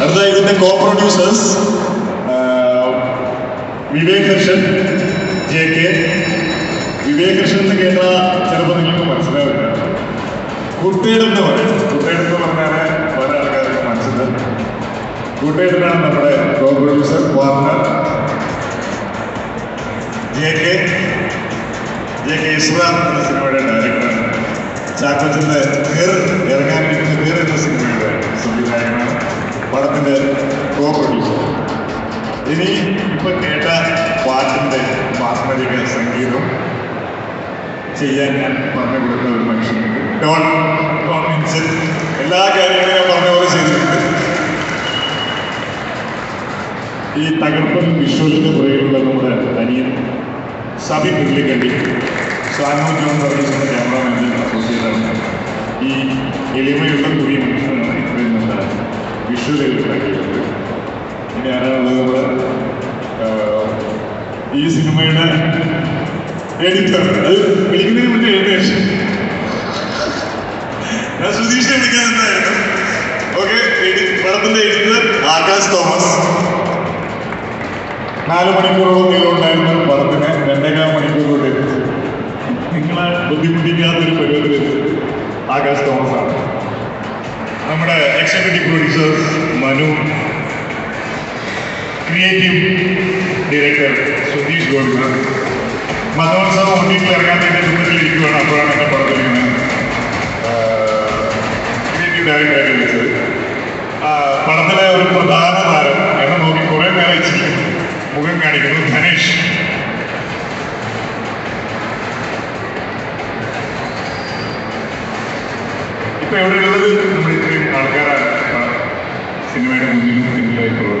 അടുത്ത ഇതിന്റെ co producers Vivek Krishnan J K. Vivek Krishnan എന്ന് കേട്ടാൽ ചിലപ്പോൾ നിങ്ങൾക്ക് മനസ്സിലാവില്ല. കുട്ടേടം എന്ന് പറയും കുട്ടേടം എന്ന് പറഞ്ഞാൽ പല ആൾക്കാർക്ക് മനസ്സിലാവും കുട്ടേടനാണ് നമ്മുടെ co producer partner J K. J K ഇസ്ലാം എന്ന സിനിമയുടെ ഡയറക്ടറാണ് ചാക്കോച്ചന്റെ നേർ ഇനി ഇപ്പൊ കേട്ട പാട്ടിന്റെ മാസ്മരിക സംഗീതം ചെയ്യാൻ ഞാൻ പറഞ്ഞു കൊടുത്ത ഒരു മനുഷ്യനുണ്ട്. ഡോൺ ഡോൺ മീൻസ് എല്ലാ കാര്യങ്ങളും ഞാൻ പറഞ്ഞ പോലെ ചെയ്തിട്ടുണ്ട്. ഈ തകർപ്പൻ വിഷ്വലിന്റെ പുറകിലുള്ള നമ്മുടെ അനിയൻ സബി മുരളിക്കണ്ടി സാനോ ജോൺ ക്യാമറമാൻ ക്യാമറമാന്റെ ഈ സിനിമയുടെ എഡിറ്റർ അത് വിളിക്കുന്നതിന് മുന്നേ എഴുതി ഞാൻ സുധീഷ് വിളിക്കാൻ എന്തായിരുന്നു ഓക്കെ പടത്തിന്റെ എഡിറ്റർ ആകാശ് തോമസ്. നാല് മണിക്കൂറോളം നീളം ഉണ്ടായിരുന്ന ഒരു പടത്തിന് രണ്ടേകാൽ മണിക്കൂർ കൂടെ നിങ്ങളെ ബുദ്ധിമുട്ടിക്കാത്തൊരു പരിപാടി വരുന്നത് ആകാശ് തോമസ് ആണ് നമ്മുടെ executive producer Manu creative director Sudheesh Godkar മതോത്സവം ഒന്നിൽ ഇറങ്ങാൻ വേണ്ടി ദുഃഖത്തിലിരിക്കുകയാണ് അപ്പോഴാണ് ക്രിയേറ്റീവ് ഡയറക്ടറായിട്ട് വിളിച്ചത് പടത്തിലെ ഒരു പ്രധാന താരം എന്നെ നോക്കി കുറെ നേരം ഇച്ചിരിക്കുന്നു മുഖം കാണിക്കുന്നു. ധനേഷ്. ഇപ്പൊ എവിടെയുള്ളത് നമ്മുടെ ഇത്രയും ആൾക്കാരാണ് സിനിമയുടെ മുന്നിലും പിന്നിലായിട്ടുള്ളത്